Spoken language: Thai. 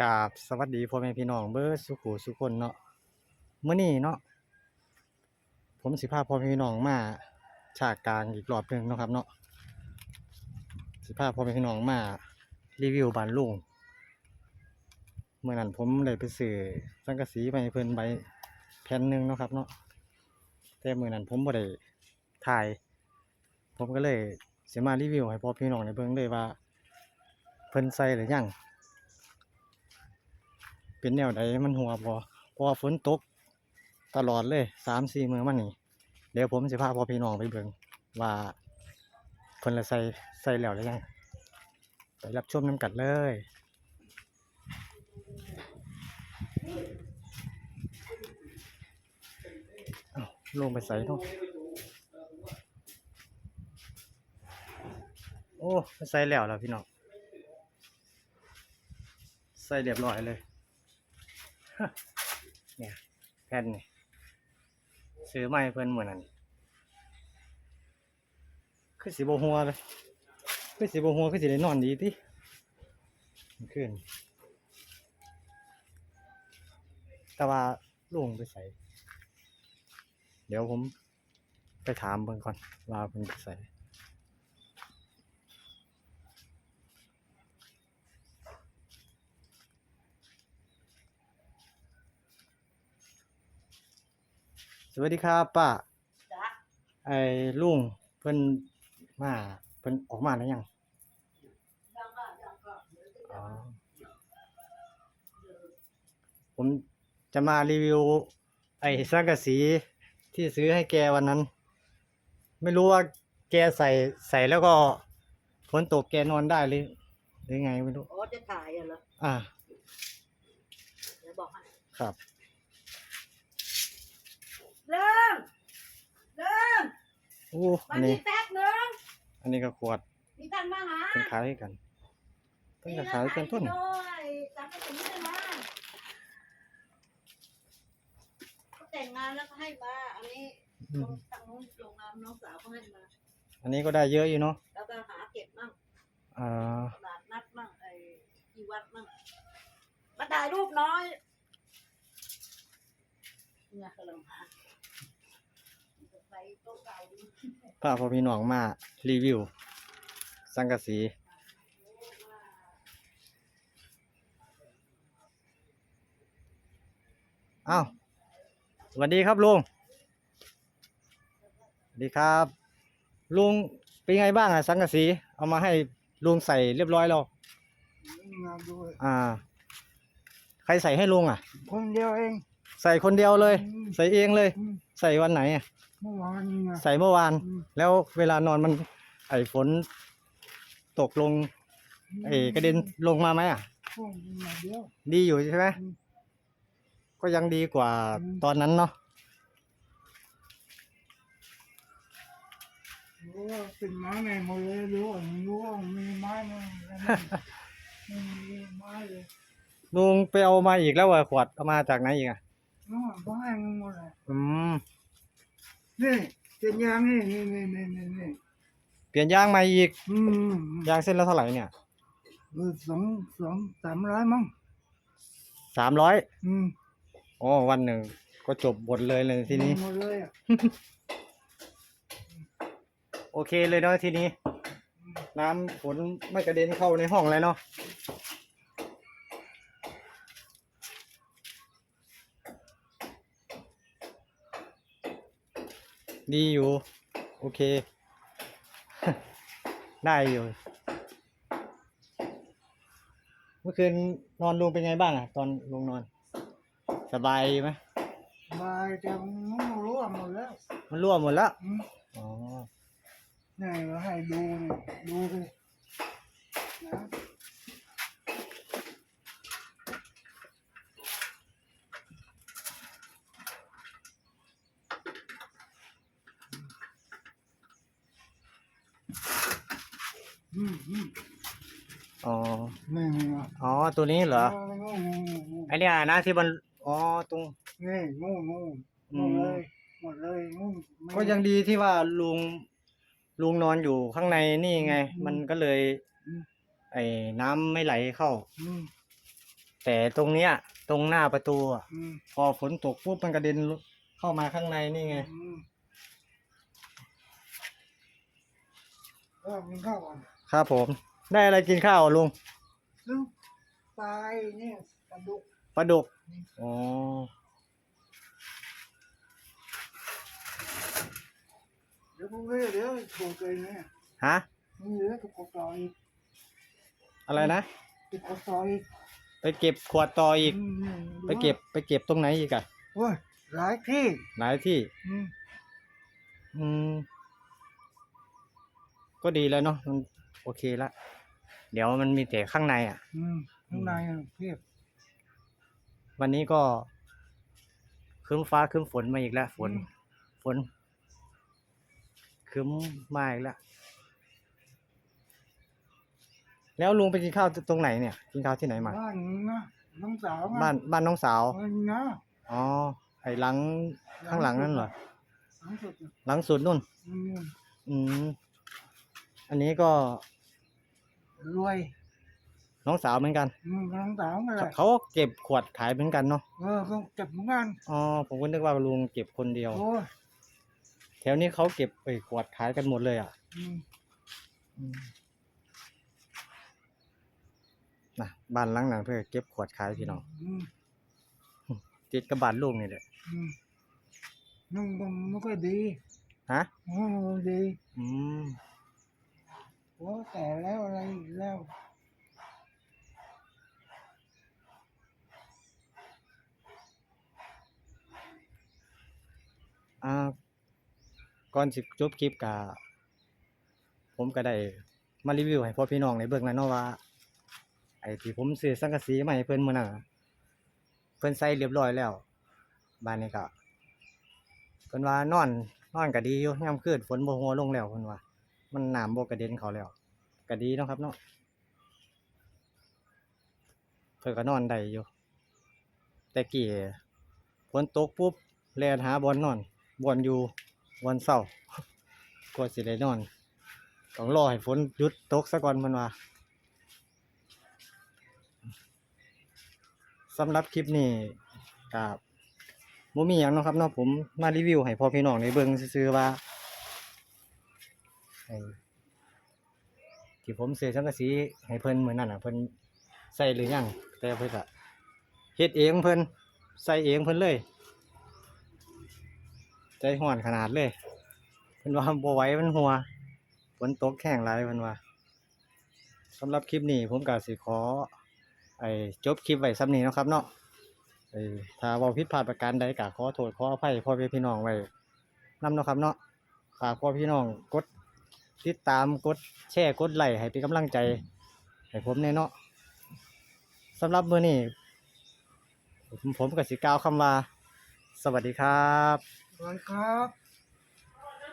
กราบสวัสดีพ่อแม่พี่น้องเบิดสุขุสุคนเนาะเมื้อนี้เนาะผมสิพาพ่อแม่พี่น้องมาฉากกลางอีกรอบหนึ่งเนาะครับเนาะสิพาพ่อแม่พี่น้องมารีวิวบ้านลุงเมื่อนั้นผมได้ไปซื้อสังกะสีไปเพิ่นใบแผ่นหนึ่งเนาะครับเนาะแต่เมื้อนั้นผมบ่ได้ถ่าย ผมก็เลยเสิมารีวิวให้พ่อพี่น้องได้เบิ่งเลยว่า เพิ่นใส่หรือยัง เป็นแนวใดมันหัวบ่เพราะว่าฝนตกตลอดเลยสามสี่มือมานี่เดี๋ยวผมสิพาพ่อพี่น้องไปเบิ่งว่าเพิ่นละใส่ใส่แล้วหรือยังไปรับชมน้ำกันเลยลงไปใส่เนาะโอ้ใส่แล้วแล้วพี่น้องใส่เรียบร้อยเลย เนี่ยแผ่นนี่ซื้อมาให้เพิ่นเหมือนนั้นคือสิบหัวเลยคือสิบหัวคือสิได้นอนดีติมันขึ้น แต่ว่าลุงไปใส่ เดี๋ยวผมไปถามเบิ่งก่อนว่าเพิ่นไปใส่ สวัสดีครับป้าจ้ะไอ้ลุงเพิ่นมาเพิ่นออกมาแล้วยังยังก็ยังก็เดี๋ยวจะอ๋อผมจะมารีวิว ไอ้สังกะสีที่ซื้อให้แกวันนั้น ไม่รู้ว่าแกใส่ใส่แล้วก็ฝนตกแกนอนได้หรือหรือไงไม่รู้ โอ้จะถ่ายอะเหรออ่า เดี๋ยวบอกให้ครับ เริ่มเริ่ม โอ้มาอันนี่นี้ แป๊บหนึงอันนี้ก็ขวดมีตันมาหาเพิ่นขายให้กันเพิ่นก็ขายกันต้นด้วยจังก็ถึงได้มาเขาแต่งงานแล้วก็ให้มาอันนี้อืมทางนู้นโรงงานน้องสาวเขาให้มาอันนี้ก็ได้เยอะอยู่เนาะแล้วก็หาเก็บมั่งอ่าตลาดนัดมั่งไอ้ที่วัดมั่งมาถ่ายรูปน้อยเนี่ยกำลังหาไปโต๊ะเก่าดู พาพ่อพี่น้องมารีวิว สังกะสีอ้าวสวัสดีครับลุงสวัสดีครับ ลุงเป็นไงบ้างอะสังกะสี เอามาให้ลุงใส่เรียบร้อยแล้วงานด้วยอ่า ใครใส่ให้ลุงอะ คนเดียวเอง ใส่คนเดียวเลยอืมใส่เองเลยอืมใส่วันไหนอะ เมื่อวานนี่ไงใส่เมื่อวาน อืมแล้วเวลานอนมัน ไอ้ฝนตกลงเอ้กระเด็นลงมาไหมอะ พวกนี้มาเดียว ดีอยู่ใช่ไหมอืมก็ยังดีกว่าอืม ตอนนั้นเนาะรู้ว่าเป็นไม้ในหมดเลยรู้ว่ารู้ว่ามีไม้ในไม่มีไม้เลยลุงไปเอามาอีกแล้วเหรอขวดเอามาจากไหนอีกอะน้องไม้มันหมดเลยอืม นี่เป็นยางนี่นี่นี่นี่นี่นี่เปลี่ยนยางใหม่อีกอืมอืมยางเส้นละเท่าไหร่เนี่ยเออสองสองสามร้อยมั้งสามร้อยอืมอ๋อวันหนึ่งก็จบหมดเลยเลยทีนี้ หมดเลยอะโอเคเลยเนาะทีนี้ น้ำฝนไม่กระเด็นเข้าในห้องเลยเนาะ ดีอยู่ โอเค ได้อยู่ เมื่อคืนนอนลุงเป็นไงบ้างอะตอนลุงนอน สบายไหมบายแต่มันรู้ว่าหมดแล้ว มันรั่วหมดแล้วอืมอ๋อนี่เราให้ดูนี่ดูดินะ อืมอืม อ๋อนี่นี่อะอ๋อตัวนี้เหรองูงูงูงูไอเนี่ยนะที่มันอ๋อตรง นี่งูงูอืหมมดเลยหมดเลยงูไม่ก็ยังดีที่ว่าลุงลุงนอนอยู่ข้างในนี่ไงอืมมันก็เลยอืมไอ้น้ำไม่ไหลเข้า อืมแต่ตรงเนี้ย ตรงหน้าประตูอะอืมพอฝนตกปุ๊บมันกระเด็นเข้ามาข้างในนี่ไง อืมเออกินข้าวก่อนครับผม ได้อะไรกินข้าวอะลุงซึ่งปลายเนี่ยปลาดุกปลาดุกอ๋อเดี๋ยวพวกนี้เดี๋ยวถูกเลยเนี่ยฮะมึงเหลือถูกกดต่ออีกอะไรนะถูกกดต่ออีกไปเก็บขวดต่ออีก อืมไปเก็บไปเก็บตรงไหนอีกอะโอ้ยหลายที่หลายที่ อืมอืม ก็ดีแล้วเนาะมันโอเคละ เดี๋ยวมันมีแต่ข้างในอะ อืมข้างในอะเพียบวันนี้ก็ครึ้มฟ้าครึ้มฝนมาอีกแล้ว ฝน ฝนครึ้มมาอีกแล้ว แล้วลุงไปกินข้าวตรงไหนเนี่ย กินข้าวที่ไหนมา บ้านนะน้องสาวะบ้านบ้านน้องสาว เออนะอ๋อ ไอ้หลังข้างหลังนั่นเหรอ หลังสุดอะหลังสุดนู่น อืมอืม อันนี้ก็ รวยน้องสาวเหมือนกัน อืมน้องสาวนั่นแหละเขาก็เก็บขวดขายเหมือนกันเนาะเออก็เก็บเหมือนกันอ๋อผมก็นึกว่าลุงเก็บคนเดียว โอ้ยแถวนี้เขาเก็บไอ้ขวดขายกันหมดเลยอะอืมอืมนะบ้านหลังนั้นเพื่อเก็บขวดขายพี่น้องอืมติดกับบ้านลุงนี่แหละอืมนุ่งก็ไม่ค่อยดีฮะนุ่งก็ดี อืม โอ้แต่แล้วอะไรอีกแล้วอ่าก่อนสิจบคลิปกะผมก็ได้มารีวิวให้พ่อพี่น้องในเบิ่งแล้วเนาะว่า ไอ้ที่ผมซื้อสังกะสีให้เพิ่นมื้อนั้นอะเพิ่นใส่เรียบร้อยแล้วบ้านนี้ก็เพิ่นว่านอนนอนก็ดีอยู่ยามคืนฝนบ่หัวลงแล้วเพิ่นว่า มันหน้ำบ่กระเด็นเขาแล้วก็ดีเนาะครับเนาะเพิ่นก็นอนได้อยู่แต่กี้ฝนตกปุ๊บแลนหาบอนนอนบอนอยู่บอนเศร้ากว่าสิได้นอนต้องรอให้ฝนหยุดตกซะก่อนเพิ่นว่าสำหรับคลิปนี้กับบ่มีหยังนะครับเนาะผมมารีวิวให้พ่อพี่น้องได้เบิงซื่อว่า อ้ที่ผมซื้อสังกะสีให้เพิ่นเหมือนั้นน่ะเพิ่นใส่หรือยังแต่เพิ่นก็เฮ็ดเองเพิ่นใส่เองเพิ่นเลย ใจฮ้อนขนาดเลยเพิ่นว่าบ่ไหวมันหัวฝนตกแห้งหลายเพิ่นว่าสำหรับคลิปนี้ผมก็สิขอ ไอ้จบคลิปไว้ซ้ำนี้เนาะครับเนาะไอ้ถ้าเว่าผิดพลาดประการใดก็ขอโทษขออภัยพ่อแม่พี่น้องไว้นำเนาะครับเนาะฝากพ่อพี่น้องกด ติดตามกดแชร์กดไลค์ให้เป็นกำลังใจให้ผมแน่เนาะสำหรับมื้อนี้ผมผมก็สิกล่าวคำว่า สวัสดีครับ สวัสดีครับ